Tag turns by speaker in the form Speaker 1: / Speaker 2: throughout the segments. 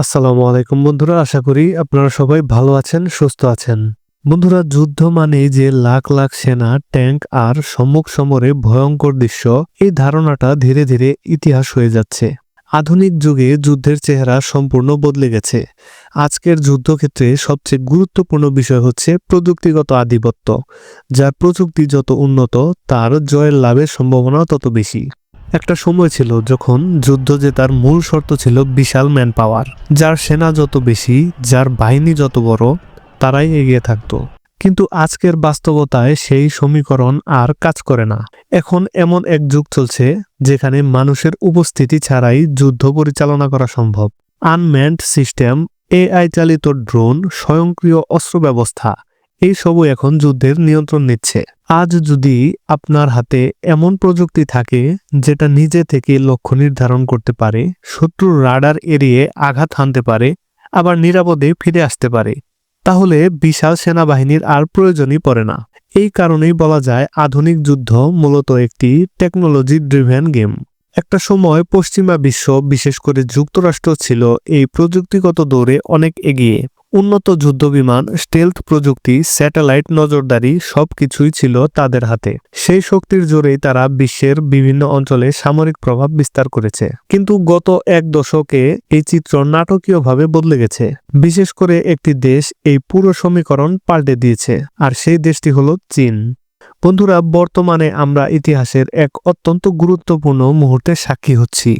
Speaker 1: আসসালামু আলাইকুম বন্ধুরা, আশা করি আপনারা সবাই ভালো আছেন, সুস্থ আছেন। বন্ধুরা, যুদ্ধ মানে যে লাখ লাখ সেনা, ট্যাঙ্ক আর সম্মুখ সমরে ভয়ঙ্কর দৃশ্য, এই ধারণাটা ধীরে ধীরে ইতিহাস হয়ে যাচ্ছে। আধুনিক যুগে যুদ্ধের চেহারা সম্পূর্ণ বদলে গেছে। আজকের যুদ্ধক্ষেত্রে সবচেয়ে গুরুত্বপূর্ণ বিষয় হচ্ছে প্রযুক্তিগত আধিপত্য, যার প্রযুক্তি যত উন্নত, তার জয়ের লাভের সম্ভাবনা তত বেশি। একটা সময় ছিল যখন যুদ্ধ জেতার মূল শর্ত ছিল বিশাল ম্যান পাওয়ার যার সেনা যত বেশি, যার বাহিনী যত বড়, তারাই এগিয়ে থাকতো। কিন্তু আজকের বাস্তবতায় সেই সমীকরণ আর কাজ করে না। এখন এমন এক যুগ চলছে যেখানে মানুষের উপস্থিতি ছাড়াই যুদ্ধ পরিচালনা করা সম্ভব। আনম্যান্ড সিস্টেম, এআই চালিত ড্রোন, স্বয়ংক্রিয় অস্ত্র ব্যবস্থা, এই সবই এখন যুদ্ধের নিয়ন্ত্রণ নিচ্ছে। আজ যদি আপনার হাতে এমন প্রযুক্তি থাকে যেটা নিজে থেকে লক্ষ্য নির্ধারণ করতে পারে, শত্রুর রাডার এড়িয়ে আঘাত হানতে পারে, আবার নিরাপদে ফিরে আসতে পারে, তাহলে বিশাল সেনাবাহিনীর আর প্রয়োজনই পড়ে না। এই কারণেই বলা যায় আধুনিক যুদ্ধ মূলত একটি টেকনোলজি ড্রিভেন গেম একটা সময় পশ্চিমা বিশ্ব, বিশেষ করে যুক্তরাষ্ট্র, ছিল এই প্রযুক্তিগত দৌড়ে অনেক এগিয়ে। উন্নত যুদ্ধবিমান স্টেলথ প্রযুক্তি স্যাটেলাইট নজরদারি সবকিছুই ছিল তাদের হাতে। সেই শক্তির জোরেই তারা বিশ্বের বিভিন্ন অঞ্চলে সামরিক প্রভাব বিস্তার করেছে। কিন্তু গত এক দশকে এই চিত্র নাটকীয়ভাবে বদলে গেছে। বিশেষ করে একটি দেশ এই পুরো সমীকরণ পাল্টে দিয়েছে, আর সেই দেশটি হলো চীন। বন্ধুরা বর্তমানে আমরা ইতিহাসের এক অত্যন্ত গুরুত্বপূর্ণ মুহূর্তে সাক্ষী হচ্ছি।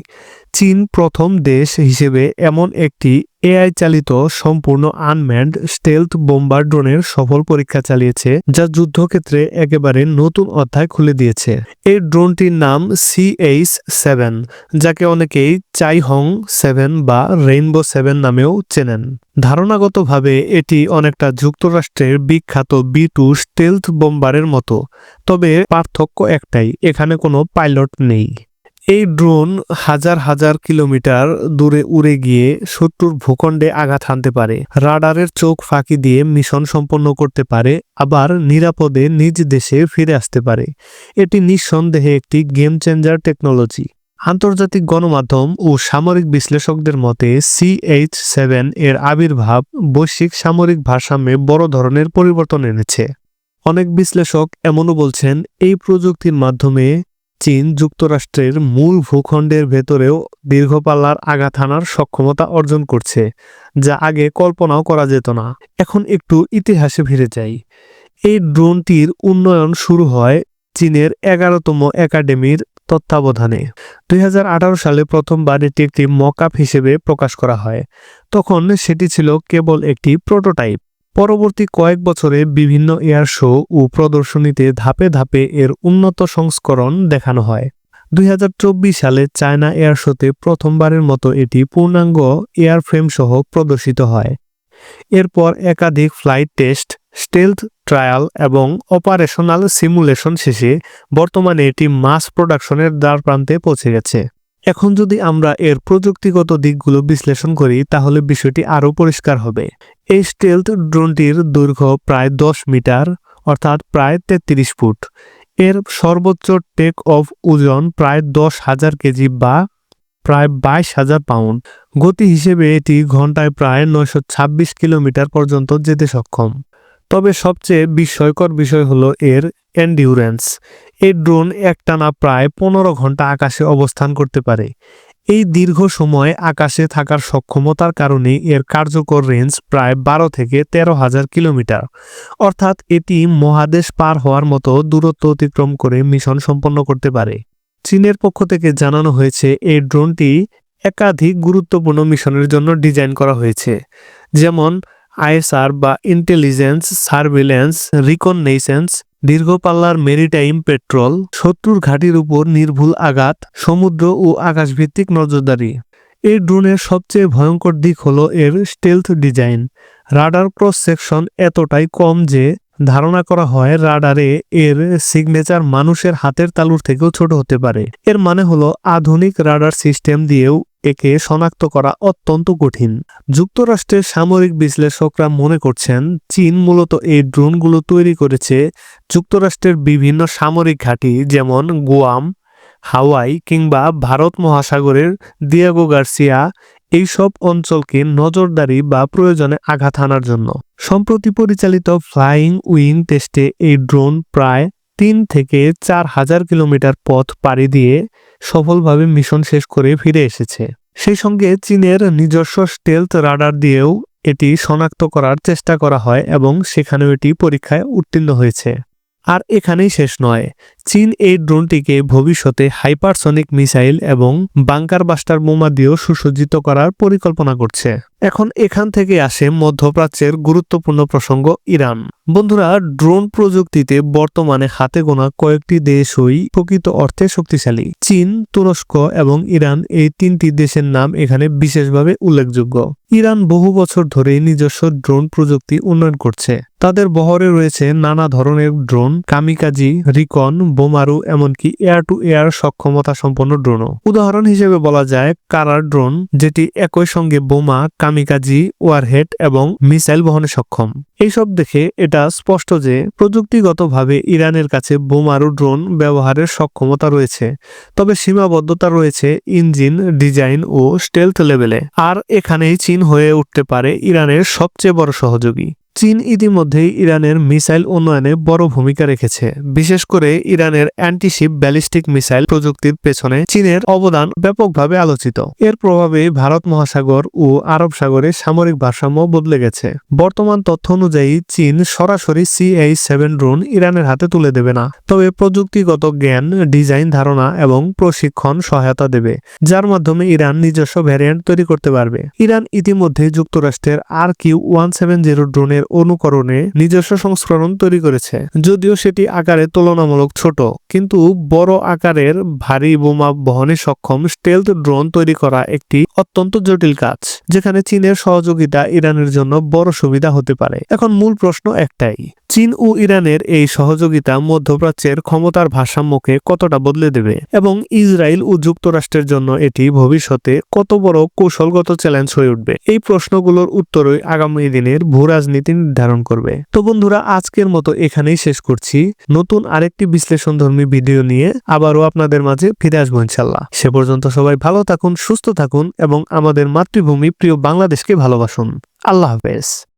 Speaker 1: চীন প্রথম দেশ হিসেবে এমন একটি এআই চালিত সম্পূর্ণ আনম্যান্ড স্টেলথ বোম্বার ড্রোনের সফল পরীক্ষা চালিয়েছে, যা যুদ্ধক্ষেত্রে একেবারে নতুন অধ্যায় খুলে দিয়েছে। এই ড্রোনটির নাম সিএইচ সেভেন, যাকে অনেকেই চাইহং সেভেন বা রেইনবো সেভেন নামেও চেনেন। ধারণাগতভাবে এটি অনেকটা যুক্তরাষ্ট্রের বিখ্যাত বি টু স্টেলথ বোম্বারের মতো, তবে পার্থক্য একটাই, এখানে কোনো পাইলট নেই। এই ড্রোন হাজার হাজার কিলোমিটার দূরে উড়ে গিয়ে শত্রুর ভূখণ্ডে আঘাত হানতে পারে। রাডারের চোখ ফাঁকি দিয়ে মিশন সম্পন্ন করতে পারে, আবার নিরাপদে নিজ দেশে ফিরে আসতে পারে। এটি নিঃসন্দেহে একটি গেম চেঞ্জার টেকনোলজি। আন্তর্জাতিক গণমাধ্যম ও সামরিক বিশ্লেষকদের মতে সিএইচ সেভেন এর আবির্ভাব বৈশ্বিক সামরিক ভারসাম্যে বড় ধরনের পরিবর্তন এনেছে। অনেক বিশ্লেষক এমনও বলছেন, এই প্রযুক্তির মাধ্যমে চীন যুক্তরাষ্ট্রের মূল ভূখণ্ডের ভেতরেও দীর্ঘপাল্লার আঘাত হানার সক্ষমতা অর্জন করছে, যা আগে কল্পনাও করা যেত না। এখন একটু ইতিহাসে ফিরে যাই। এই ড্রোনটির উন্নয়ন শুরু হয় চীনের এগারোতম একাডেমির তত্ত্বাবধানে। দুই হাজার আঠারো সালে প্রথমবার এটি একটি মকআপ হিসেবে প্রকাশ করা হয়। তখন সেটি ছিল কেবল একটি প্রোটোটাইপ। পরবর্তী কয়েক বছরে বিভিন্ন এয়ার শো ও প্রদর্শনীতে ধাপে ধাপে এর উন্নত সংস্করণ দেখানো হয়। দুই হাজার চব্বিশ সালে চায়না এয়ার শোতে প্রথমবারের মতো এটি পূর্ণাঙ্গ এয়ারফ্রেম সহ প্রদর্শিত হয়। এরপর একাধিক ফ্লাইট টেস্ট, স্টেলথ ট্রায়াল এবং অপারেশনাল সিমুলেশন শেষে বর্তমানে এটি মাস প্রোডাকশনের দ্বার প্রান্তে পৌঁছে গেছে। এখন যদি আমরা এর প্রযুক্তিগত দিকগুলো বিশ্লেষণ করি, তাহলে বিষয়টি আরও পরিষ্কার হবে। এই স্টেলথ ড্রোনটির দৈর্ঘ্য প্রায় দশ মিটার, অর্থাৎ প্রায় তেত্রিশ ফুট। এর সর্বোচ্চ টেক অফ ওজন প্রায় দশ হাজার কেজি বা প্রায় বাইশ হাজার পাউন্ড। গতি হিসেবে এটি ঘন্টায় প্রায় নয়শো ছাব্বিশ কিলোমিটার পর্যন্ত যেতে সক্ষম। তবে সবচেয়ে বিস্ময়কর বিষয় হলো এর এন্ডিউরেন্স এই ড্রোন একটানা প্রায় পনেরো ঘণ্টা আকাশে অবস্থান করতে পারে। এই দীর্ঘ সময় আকাশে থাকার সক্ষমতার কারণে এর কার্যকর রেঞ্জ প্রায় বারো থেকে তেরো হাজার কিলোমিটার। অর্থাৎ এটি মহাদেশ পার হওয়ার মতো দূরত্ব অতিক্রম করে মিশন সম্পন্ন করতে পারে। চীনের পক্ষ থেকে জানানো হয়েছে, এই ড্রোনটি একাধিক গুরুত্বপূর্ণ মিশনের জন্য ডিজাইন করা হয়েছে। যেমন আইএসআর বা ইন্টেলিজেন্স সার্ভিলেন্স রিকননেসেন্স দীর্ঘপাল্লার মেরিটাইম পেট্রোল, শত্রুর ঘাটির উপর নির্ভুল আঘাত, সমুদ্র ও আকাশভিত্তিক নজরদারি। এই ড্রোনের সবচেয়ে ভয়ঙ্কর দিক হল এর stealth design radar cross section এতটাই কম যে, ধারণা করা হয় রাডারে এর সিগনেচার মানুষের হাতের তালুর থেকেও ছোট হতে পারে। এর মানে হলো আধুনিক রাডার সিস্টেম দিয়েও একে শনাক্ত করা অত্যন্ত কঠিন। যুক্তরাষ্ট্রের সামরিক বিশ্লেষকরা মনে করছেন, চীন মূলত এই ড্রোনগুলো তৈরি করেছে যুক্তরাষ্ট্রের বিভিন্ন সামরিক ঘাঁটি যেমন গোয়াম, হাওয়াই কিংবা ভারত মহাসাগরের দিয়াগো গার্সিয়া, এইসব অঞ্চলকে নজরদারি বা প্রয়োজনে আঘাত হানার জন্য। সম্প্রতি পরিচালিত ফ্লাইং উইং টেস্টে এই ড্রোন প্রায় তিন থেকে চার হাজার কিলোমিটার পথ পাড়ি দিয়ে সফলভাবে মিশন শেষ করে ফিরে এসেছে। সেই সঙ্গে চীনের নিজস্ব স্টেলথ রাডার দিয়েও এটি শনাক্ত করার চেষ্টা করা হয় এবং সেখানেও এটি পরীক্ষায় উত্তীর্ণ হয়েছে। আর এখানেই শেষ নয় চীন এই ড্রোনটিকে ভবিষ্যতে হাইপারসনিক মিসাইল এবং বাংকার বাস্টার বোমা দিয়েও সুসজ্জিত করার পরিকল্পনা করছে। এখন এখান থেকে আসে মধ্যপ্রাচ্যের গুরুত্বপূর্ণ প্রসঙ্গ, ইরান। বন্ধুরা, ড্রোন প্রযুক্তিতে বর্তমানে হাতে গোনা কয়েকটি দেশই প্রকৃত অর্থে শক্তিশালী। চীন, তুরস্ক এবং ইরান এই তিনটি দেশের নাম এখানে বিশেষভাবে উল্লেখযোগ্য। ইরান বহু বছর ধরে নিজস্ব ড্রোন প্রযুক্তি উন্নয়ন করছে। তাদের বহরে রয়েছে নানা ধরনের ড্রোন, কামিকাজি, রিকন বোমারু, এমনকি এয়ার টু এয়ার সক্ষমতা সম্পন্ন ড্রোনও। উদাহরণ হিসেবে বলা যায় কারার ড্রোন, যেটি একই সঙ্গে বোমা, কামিকাজি, ওয়ারহেড এবং মিসাইল বহনে সক্ষম। এইসব দেখে এটা স্পষ্ট যে প্রযুক্তিগতভাবে ইরানের কাছে বোমারু ড্রোন ব্যবহারের সক্ষমতা রয়েছে, তবে সীমাবদ্ধতা রয়েছে ইঞ্জিন, ডিজাইন ও স্টেলথ লেভেলে। আর এখানেই চীন হয়ে উঠতে পারে ইরানের সবচেয়ে বড় সহযোগী। চীন ইতিমধ্যেই ইরানের মিসাইল উন্নয়নে বড় ভূমিকা রেখেছে। বিশেষ করে ইরানের অ্যান্টিশিপ ব্যালিস্টিক মিসাইল প্রযুক্তির পেছনে চীনের অবদান ব্যাপকভাবে আলোচিত। এর প্রভাবে ভারত মহাসাগর ও আরব সাগরে সামরিক ভারসাম্য বদলে গেছে। বর্তমান তথ্য অনুযায়ী চীন সরাসরি সিএই সেভেন ড্রোন ইরানের হাতে তুলে দেবে না। তবে প্রযুক্তিগত জ্ঞান, ডিজাইন ধারণা এবং প্রশিক্ষণ সহায়তা দেবে, যার মাধ্যমে ইরান নিজস্ব ভ্যারিয়েন্ট তৈরি করতে পারবে। ইরান ইতিমধ্যে যুক্তরাষ্ট্রের R Q one seven zero ড্রোনের অনুকরণে নিজস্ব সংস্করণ তৈরি করেছে। যদিও সেটি আকারে তুলনামূলক ছোট, কিন্তু বড় আকারের ভারী বোমা বহনে সক্ষম স্টেলথ ড্রোন তৈরি করা একটি অত্যন্ত জটিল কাজ, যেখানে চীনের সহযোগিতা ইরানের জন্য বড় সুবিধা হতে পারে। এখন মূল প্রশ্ন একটাই, চীন ও ইরানের এই সহযোগিতা মধ্যপ্রাচ্যের ক্ষমতার ভারসাম্যকে কতটা বদলে দেবে? এবং ইসরায়েল ও যুক্তরাষ্ট্রের জন্য এটি ভবিষ্যতে কত বড় কৌশলগত চ্যালেঞ্জ হয়ে উঠবে? এই প্রশ্নগুলোর উত্তরই আগামী দিনের ভূ রাজনীতি নির্ধারণ করবে। তো বন্ধুরা, আজকের মতো এখানেই শেষ করছি। নতুন আরেকটি বিশ্লেষণ ধর্মী ভিডিও নিয়ে আবারও আপনাদের মাঝে ফিরে আসব ইনশাল্লাহ সে পর্যন্ত সবাই ভালো থাকুন, সুস্থ থাকুন এবং আমাদের মাতৃভূমি প্রিয় বাংলাদেশকে ভালোবাসুন। আল্লাহ হাফেজ।